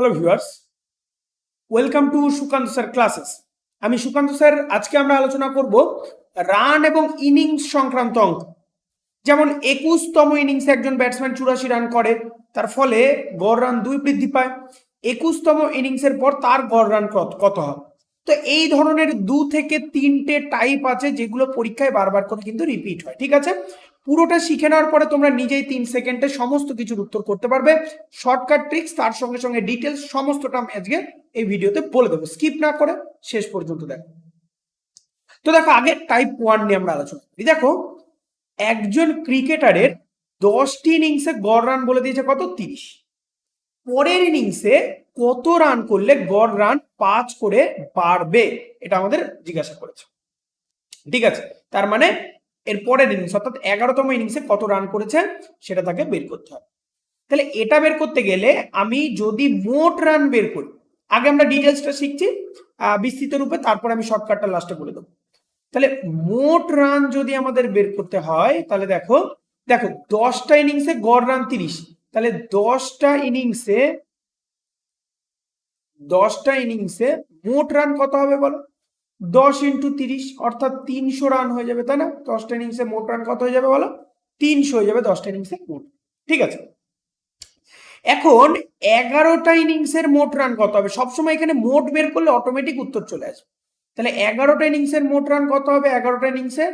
Hello viewers welcome to Sukanta sir classes আমি Sukanta sir আজকে আমরা আলোচনা করব রান এবং ইনিংস সংক্রান্ত অঙ্ক। যেমন একুশতম ইনিংসে একজন ব্যাটসম্যান চুরাশি রান করে, তার ফলে গড় রান দুই বৃদ্ধি পায়। একুশতম ইনিংসের পর তার গড় রান কত হবে তো এই ধরনের দু থেকে তিনটে টাইপ আছে যেগুলো পরীক্ষায় বারবার করে কিন্তু রিপিট হয়, ঠিক আছে? পুরোটা শিখে নেওয়ার পরে তোমরা নিজেই তিন সেকেন্ডে সমস্ত কিছুর উত্তর করতে পারবে। শর্টকাট ট্রিক্স তার সঙ্গে সঙ্গে ডিটেলস সমস্তটা আমি আজকে এই ভিডিওতে বলে দেবো। স্কিপ না করে শেষ পর্যন্ত দেখো। তো দেখো, আগে টাইপ ওয়ান নিয়ে আমরা আলোচনা করি। দেখো, একজন ক্রিকেটারের দশটি ইনিংসে গড় রান বলে দিয়েছে কত? তিরিশ। পরের ইনিংসে কত রান করলে গড় রান পাঁচ করে বাড়বে? এটা আমাদের জিজ্ঞাসা করেছে। ঠিক আছে? তার মানে এর পরের ইনিংস অর্থাৎ এগারোতম ইনিংসে কত রান করেছে, সেটা তাকে বের করতে হবে। তাহলে এটা বের করতে গেলে আমি যদি মোট রান বের করি, আগে আমরা ডিটেলসটা শিখছি বিস্তৃত রূপে, তারপর আমি শর্টকাটটা লাস্টে বলে দেবো। তাহলে মোট রান যদি আমাদের বের করতে হয়, তাহলে দেখো দেখো, দশটা ইনিংসে গড় রান তিরিশ, তাহলে দশটা ইনিংসে দশটা ইনিংসে মোট রান কত হবে বলো? দশ ইন্টু তিরিশ, অর্থাৎ তিনশো রান হয়ে যাবে, তাই না? দশটা ইনিংসে মোট রান কত হয়ে যাবে বলো? তিনশো হয়ে যাবে দশটা ইনিংসে মোট। ঠিক আছে? এখন এগারোটা ইনিংসের মোট রান কত হবে? সবসময় এখানে মোট বের করলে অটোমেটিক উত্তর চলে আসবে। তাহলে এগারোটা ইনিংসের মোট রান কত হবে? এগারোটা ইনিংসে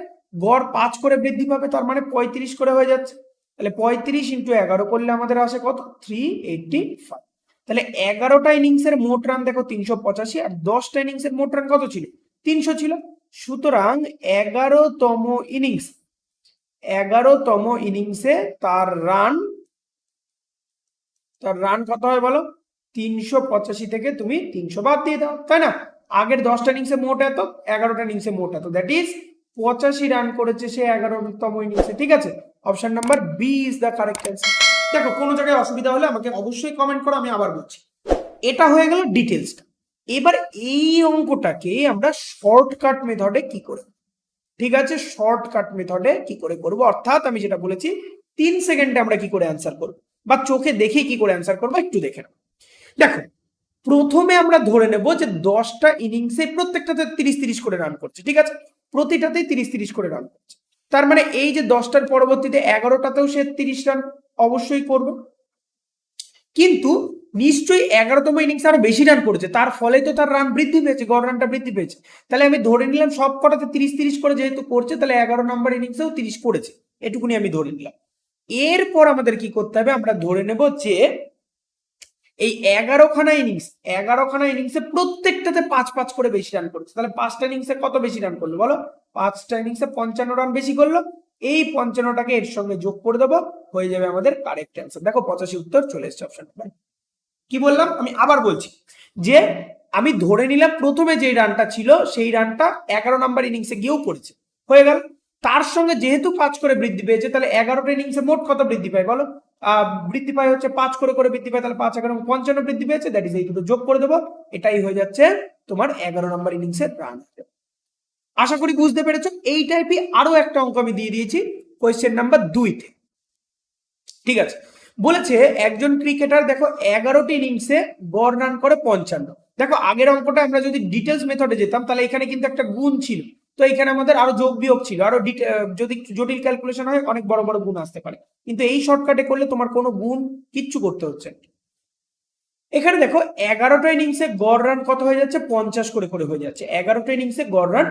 গড় পাঁচ করে বৃদ্ধি পাবে, তার মানে পঁয়ত্রিশ করে হয়ে যাচ্ছে। তাহলে পঁয়ত্রিশ ইন্টু এগারো করলে আমাদের আসে কত? থ্রি এইটটি ফাইভ তাহলে এগারোটা ইনিংসের মোট রান দেখো, তিনশো পঁচাশি, আর দশটা ইনিংসের মোট রান কত ছিল? তিনশো ছিল। সুতরাং এগারোতম ইনিংস, এগারোতম ইনিংসে তার রান তার রান কত হয় বলো? তিনশো পঁচাশি থেকে তুমি তিনশো বাদ দিয়ে দাও, তাই না? আগের দশটা ইনিংসে মোট এত, এগারোটা ইনিংসে মোট এত। দ্যাট ইজ পঁচাশি রান করেছে সে এগারোতম ইনিংসে ঠিক আছে? Option number B is the correct answer দেখো, কোনো জায়গায় অসুবিধা হলে আমাকে অবশ্যই কমেন্ট করো, আমি আবার বলছি। এটা হয়ে গেল ডিটেলসটা এবার এই অঙ্কটাকে আমরা শর্টকাট মেথডে কি করে ঠিক আছে? শর্টকাট মেথডে কি করে করব? অর্থাৎ আমি যেটা বলেছি, তিন সেকেন্ডে আমরা কি করে অ্যান্সার করব? বা চোখে দেখে কি করে অ্যান্সার করব? একটু দেখে নাও। দেখো, প্রথমে আমরা ধরে নেব যে দশটা ইনিংসে প্রত্যেকটাতে তিরিশ তিরিশ করে রান করছে, ঠিক আছে? প্রতিটাতেই তিরিশ তিরিশ করে রান করছে। তার মানে এই যে দশটার পরবর্তীতে এগারোটাতেও সে তিরিশ রান অবশ্যই করবে। কিন্তু নিশ্চয়ই এগারোতম ইনিংস আরও বেশি রান করেছে। তার ফলে তো তার রান বৃদ্ধি পেয়েছে, গড় রানটা বৃদ্ধি পেয়েছে। তাহলে আমি ধরে নিলাম সব কটাতে তিরিশ তিরিশ করে যেহেতু করছে, তাহলে এগারো নম্বর ইনিংসেও তিরিশ করেছে এটুকুনি আমি ধরে নিলাম। এরপর আমাদের কি করতে হবে? আমরা ধরে নেব যে এই এগারোখানা ইনিংস এগারোখানা ইনিংসে প্রত্যেকটাতে পাঁচ পাঁচ করে বেশি রান করেছে। তাহলে পাঁচটা ইনিংসে কত বেশি রান করল বলো? পাঁচটা ইনিংসে পঞ্চান্ন রান বেশি করল। এই পঞ্চান্নটাকে এর সঙ্গে যোগ করে দেবো। হয়ে যাবে আমাদের কারেক্ট অ্যান্সার দেখো পঁচাশি উত্তর, চলে এসছে অপশন কি বললাম? আমি আবার বলছি যে আমি ধরে নিলাম প্রথমে যে রানটা ছিল, সেই রানটা এগারো নাম্বার ইনিংসে গিয়েও করেছে। হয়ে গেল। তার সঙ্গে যেহেতু পাঁচ করে বৃদ্ধি পেয়েছে, তাহলে এগারোটা ইনিংসে মোট কত বৃদ্ধি পায় বলো? বৃদ্ধি পায় হচ্ছে পাঁচ করে করে বৃদ্ধি পায়, তাহলে পাঁচ, এগারো, পঞ্চান্ন বৃদ্ধি পেয়েছে। দ্যাট ইজ এই দুটো যোগ করে দেবো। এটাই হয়ে যাচ্ছে তোমার এগারো নম্বর ইনিংসের রান আশা করি বুঝতে পেরেছ। এই টাইপই আরও একটা অঙ্ক আমি দিয়ে দিয়েছি কোয়েশ্চেন নাম্বার দুইতে ঠিক আছে। বলেছে, একজন ক্রিকেটার দেখো এগারোটি ইনিংসে গড় রান করে পঞ্চান্ন। দেখো আগের অঙ্কটা আমরা যদি ডিটেলস মেথডে যেতাম, তাহলে এখানে কিন্তু একটা গুণ ছিল। তো এখানে আমাদের আরও যোগ বিয়োগ ছিল। আরও যদি জটিল ক্যালকুলেশন হয়, অনেক বড় বড় গুণ আসতে পারে। কিন্তু এই শর্টকাটে করলে তোমার কোনো গুণ কিচ্ছু করতে হচ্ছে না। এখানে দেখো এগারোটা ইনিংসে গড় রান কত হয়ে যাচ্ছে? পঞ্চাশ করে করে হয়ে যাচ্ছে। এগারোটা ইনিংসে গড় রান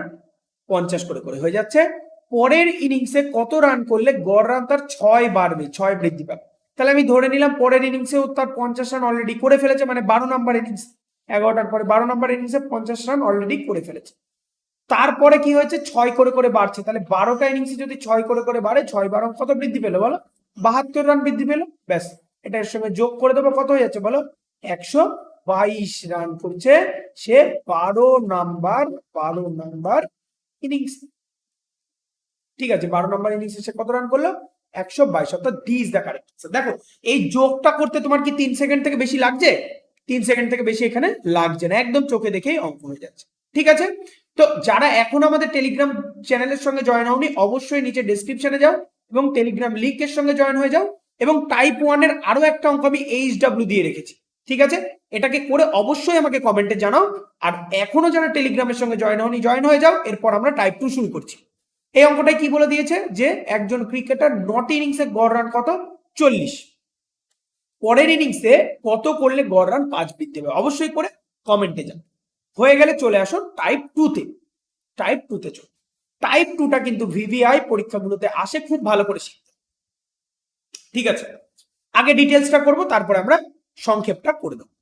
পঞ্চাশ করে করে হয়ে যাচ্ছে। পরের ইনিংসে কত রান করলে গড় রান তার ছয় বাড়বে, ছয় বৃদ্ধি পাবে। তাহলে আমি ধরে নিলাম পরের ইনিংসেও তার পঞ্চাশ রান অলরেডি করে ফেলেছে মানে বারো নাম্বার ইনিংস এগারোটার পরে বারো নাম্বার ইনিংসে পঞ্চাশ রান অলরেডি করে ফেলেছে। তারপরে কি হয়েছে? ছয় করে করে বাড়ছে। তাহলে বারোটা ইনিংসে যদি ছয় করে করে বাড়ে, ছয় বারো কত বৃদ্ধি পেল বলো? বাহাত্তর রান বৃদ্ধি পেল? ব্যাস, এটা এর সঙ্গে যোগ করে দেবো, কত হয়ে যাচ্ছে বলো? একশো বাইশ রান করছে সে বারো নাম্বার বারো নাম্বার ইনিংস ঠিক আছে, বারো নম্বর ইনিংসে সে কত রান করল? একশো বাইশ, অর্থাৎ ডি ইজ দ্য কারেক্ট দেখো, এই যোগটা করতে তোমার কি তিন সেকেন্ড থেকে বেশি লাগছে? তিন সেকেন্ড থেকে বেশি এখানে লাগছে না, একদম চোখে দেখেই অঙ্ক হয়ে যাচ্ছে। ঠিক আছে? তো যারা এখন আমাদের টেলিগ্রাম চ্যানেলের সঙ্গে জয়েন হওনি, অবশ্যই নিচে ডেসক্রিপশনে যাও এবং টেলিগ্রাম লিঙ্কের সঙ্গে জয়েন হয়ে যাও এবং টাইপ ওয়ানের আরও একটা অঙ্ক আমি এইচ ডাব্লিউ দিয়ে রেখেছি। ঠিক আছে? এটাকে করে অবশ্যই আমাকে কমেন্টে জানাও। আর এখনও যারা টেলিগ্রামের সঙ্গে জয়েন হয়নি জয়েন হয়ে যাও। এরপর আমরা টাইপ টু শুরু করছি। এই অঙ্কটাই কি বলে দিয়েছে? যে একজন ক্রিকেটার নট ইনিংসে গড় রান কত? চল্লিশ। পরের ইনিংসে কত করলে গড় রান পাঁচ বৃদ্ধি হবে? অবশ্যই করে কমেন্টে যান হয়ে গেলে চলে আসুন টাইপ টুতে টাইপ টুতে চল। টাইপ টুটা কিন্তু ভিভিআই পরীক্ষাগুলোতে আসে, খুব ভালো করে শিখতে ঠিক আছে? আগে ডিটেলসটা করব, তারপরে আমরা সংক্ষেপটা করে দেবো।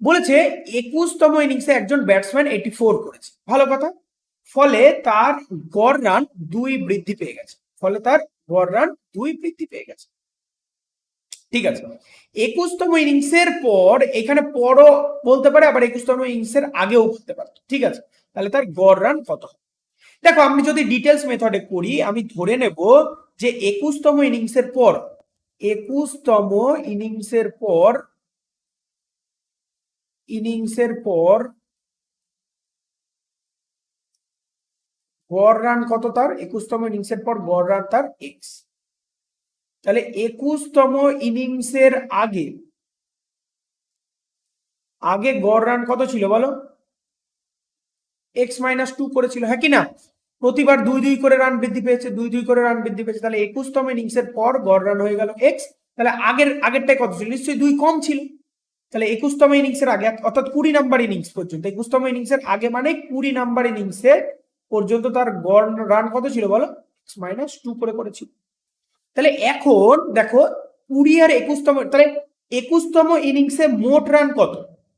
বলেছে একুশতম ইনিংসে একজন ব্যাটসম্যান এইটি ফোর করেছে। ভালো কথা? ফলে তার গড় রান দুই বৃদ্ধি পেয়ে গেছে। ফলে তার গড় রান দুই বৃদ্ধি পেয়ে গেছে। ঠিক আছে। একুশতম ইনিংসের পর এখানে পরও বলতে পারে, আবার একুশতম ইনিংসের আগেও বলতে পারে। ঠিক আছে। তাহলে তার গড় রান কত? দেখো, আমি যদি ডিটেলস মেথডে করি, আমি ধরে নেব যে একুশতম ইনিংসের পর, একুশতম ইনিংসের পর ইনিংসের পর গড় রান কত তার? একুশতম ইনিংসের পর গড় রান তার এক্স তাহলে একুশতম ইনিংসের আগে আগে গড় রান কত ছিল বলো? এক্স মাইনাস টু করেছিল হ্যাঁ কিনা প্রতিবার দুই দুই করে রান বৃদ্ধি পেয়েছে, দুই দুই করে রান বৃদ্ধি পেয়েছে, তাহলে একুশতম ইনিংসের পর গড় রান হয়ে গেল এক্স তাহলে আগের, আগেরটাই কত ছিল? নিশ্চয়ই দুই কম ছিল। তাহলে একুশতম ইনিংসের আগে, অর্থাৎ কুড়ি নাম্বার ইনিংস পর্যন্ত, একুশতম ইনিংসের আগে মানে কুড়ি নাম্বার ইনিংসে পর্যন্ত তার গড় রান কত ছিল বলো? মাইনাস টু করে করেছিল। তাহলে এখন দেখো কুড়ি আর একুশতম, তাহলে একুশতম ইনিংসে মোট রান কত?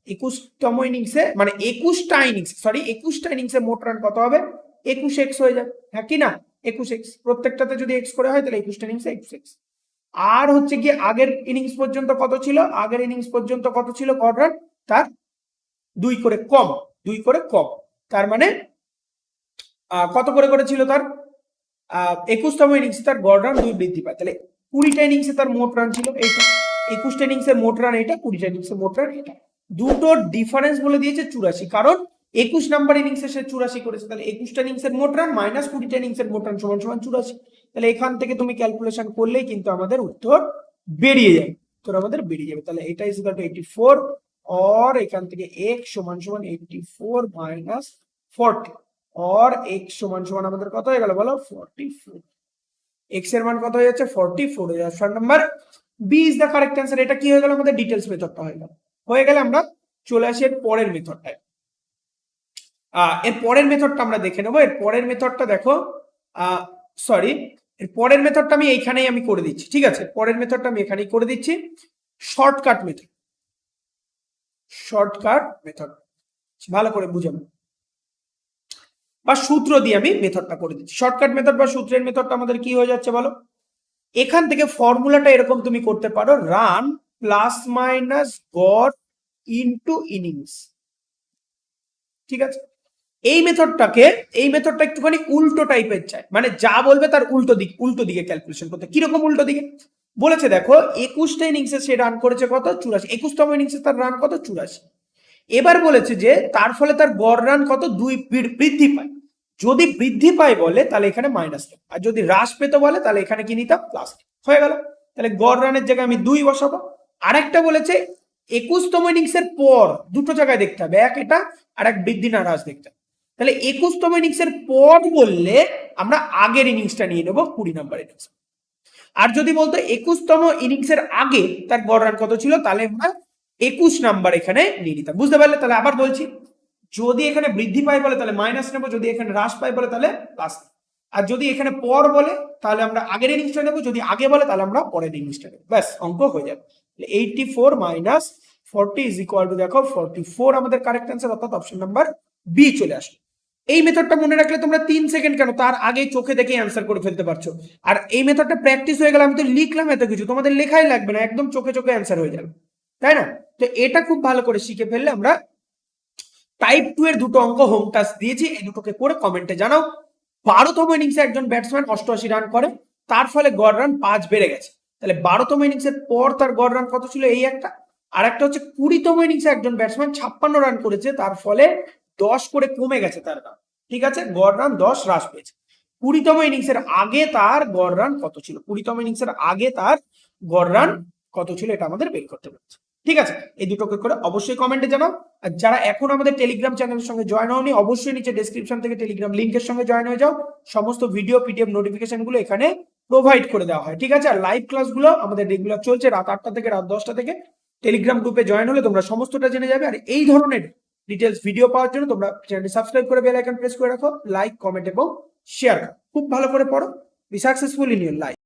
একুশতম ইনিংসে মানে একুশটা ইনিংস সরি একুশটা ইনিংসে মোট রান কত হবে? একুশ এক্স হয়ে যাবে হ্যাঁ কি না? একুশ এক্স প্রত্যেকটাতে যদি এক্স করে হয় তাহলে একুশটা ইনিংসে একুশ এক্স আর হচ্ছে কি আগের ইনিংস পর্যন্ত কত ছিল? আগের ইনিংস পর্যন্ত কত ছিল গড় রান তার দুই করে কম, দুই করে কম। তার মানে কত করে করেছিল তার? আহ, একুশতম ইনিংসে তার গড় রান দুই বৃদ্ধি পায়। তাহলে কুড়িটা ইনিংসে তার মোট রান ছিল এইটা। একুশটা ইনিংসের মোট রান এটা কুড়িটা ইনিংসের মোট রান এটা দুটোর ডিফারেন্স বলে দিয়েছে চুরাশি। কারণ একুশ নাম্বার ইনিংসে সে চুরাশি করেছে। তাহলে একুশটা ইনিংসের মোট রান মাইনাস কুড়িটা ইনিংসের মোট রান সমান সমান চুরাশি। তাহলে এখান থেকে তুমি ক্যালকুলেশন করলেই কিন্তু আমাদের উত্তর বেরিয়ে যায় উত্তর আমাদের বেরিয়ে যাবে। তাহলে এটা is two eighty four or এখান থেকে এক্স সমান সমান eighty four minus forty or x সমান সমান আমাদের কত হয়ে গেল বলো? ফোরটি ফোর এক্সের মান কত হয়ে যাচ্ছে? ফোরটি ফোর হয়ে যাচ্ছে। Number B is the correct answer এটা কি হয়ে গেল? আমাদের ডিটেলস মেথডটা হয়ে গেল। হয়ে গেলে আমরা চলে আসি এর পরের মেথডটায় এর পরের মেথডটা আমরা দেখে নেব। এর পরের মেথডটা দেখো। সরি এর পরের মেথডটা আমি এইখানেই আমি করে দিচ্ছি, ঠিক আছে? পরের মেথডটা আমি এখানেই করে দিচ্ছি। শর্টকাট মেথড শর্টকাট মেথড ভালো করে বুঝাবো বা সূত্র দিয়ে আমি মেথডটা করে দিচ্ছি। শর্টকাট মেথড বা সূত্রের মেথডটা আমাদের কি হয়ে যাচ্ছে বলো? এখান থেকে ফর্মুলাটা এরকম তুমি করতে পারো রান প্লাস মাইনাস গড় ইনটু ইনিংস ঠিক আছে? এই মেথডটাকে, এই মেথডটা একটুখানি উল্টো টাইপের চাই। মানে যা বলবে তার উল্টো দিক, উল্টো দিকে ক্যালকুলেশন করতে। কীরকম উল্টো দিকে? বলেছে দেখো, একুশটা ইনিংসে সে রান করেছে কত? চুরাশি। একুশতম ইনিংসে তার রান কত? চুরাশি। এবার বলেছে যে তার ফলে তার গড় রান কত? দুই বৃদ্ধি পায়। যদি বৃদ্ধি পায় বলে, তাহলে এখানে মাইনাস আর যদি হ্রাস পেতে বলে, তাহলে এখানে কি নিতাম? প্লাস হয়ে গেল। তাহলে গড় রানের জায়গায় আমি দুই বসাবো। আরেকটা বলেছে, একুশতম ইনিংসের পর, দুটো জায়গায় দেখতে হবে। এক এটা, আর এক বৃদ্ধি না, হ্রাস দেখতে হবে। তাহলে একুশতম ইনিংসের পর বললে, আমরা আগের ইনিংসটা নিয়ে নেব কুড়ি নম্বর ইনিংস আর যদি বলতো একুশতম ইনিংসের আগে তার গড় রান কত ছিল, তাহলে আমরা একুশ নাম্বার এখানে নিয়ে নিতাম। বুঝতে পারলে? তাহলে আবার বলছি, যদি এখানে বৃদ্ধি পায় বলে তাহলে মাইনাস নেব, যদি এখানে হ্রাস পায় বলে তাহলে প্লাস আর যদি এখানে পর বলে, তাহলে আমরা আগের ইনিংসটা নেব, যদি আগে বলে তাহলে আমরা পরের ইনিংসটা নেব। ব্যাস, অঙ্ক হয়ে যাবে। Eighty four minus forty is equal to দেখো ফোরটি ফোর আমাদের কারেক্ট অ্যান্সার অর্থাৎ অপশন নাম্বার বি চলে আসলো। এই মেথডটা মনে রাখলে তোমরা তিন সেকেন্ড কেন? তার আগে চোখে দেখে অ্যান্সার করে ফেলতে পারছ। আর এই মেথডটা প্র্যাকটিস হয়ে গেলে আমি তো লিখলাম এত কিছু, তোমাদের লেখাই লাগবে না, একদম চোখে চোখে অ্যান্সার হয়ে যাবে। তাই না? তো এটা খুব ভালো করে শিখে ফেললে আমরা টাইপ টু এর দুটো অঙ্ক হোম টাস্ক দিয়েছি, এই দুটোকে করে কমেন্টে জানাও। বারোতম ইনিংসে একজন ব্যাটসম্যান অষ্টআশি রান করে, তার ফলে গড় রান পাঁচ বেড়ে গেছে। তাহলে বারোতম ইনিংসের পর তার গড় রান কত ছিল? এই একটা। আর একটা হচ্ছে কুড়িতম ইনিংসে একজন ব্যাটসম্যান ছাপ্পান্ন রান করেছে, তার ফলে দশ করে কমে গেছে তার রান ঠিক আছে? গড় রান দশ, হ্রাস পেয়েছে। কুড়িতম ইনিংসের আগে তার গড় রান কত ছিল? কুড়িতম ইনিংসের আগে তার গড় রান কত ছিল? এটা আমাদের বের করতে পারছে ঠিক আছে? এই দুটোকে করে অবশ্যই কমেন্টে জানাও। আর যারা এখন আমাদের টেলিগ্রাম চ্যানেলের সঙ্গে জয়েন হওনি, অবশ্যই নিচে ডেসক্রিপশন থেকে টেলিগ্রাম লিঙ্কের সঙ্গে জয়েন হয়ে যাও। সমস্ত ভিডিও পিডিএফ নোটিফিকেশনগুলো এখানে প্রোভাইড করে দেওয়া হয়। ঠিক আছে? আর লাইভ ক্লাসগুলো আমাদের রেগুলার চলছে রাত আটটা থেকে রাত দশটা থেকে। টেলিগ্রাম গ্রুপে জয়েন হলে তোমরা সমস্তটা জেনে যাবে। আর এই ধরনের ডিটেলস ভিডিও পাওয়ার জন্য তোমরা চ্যানেলটি সাবস্ক্রাইব করে বেল আইকন প্রেস করে রাখো লাইক কমেন্ট এবং শেয়ার খুব ভালো করে পড়ো। Be successful in your life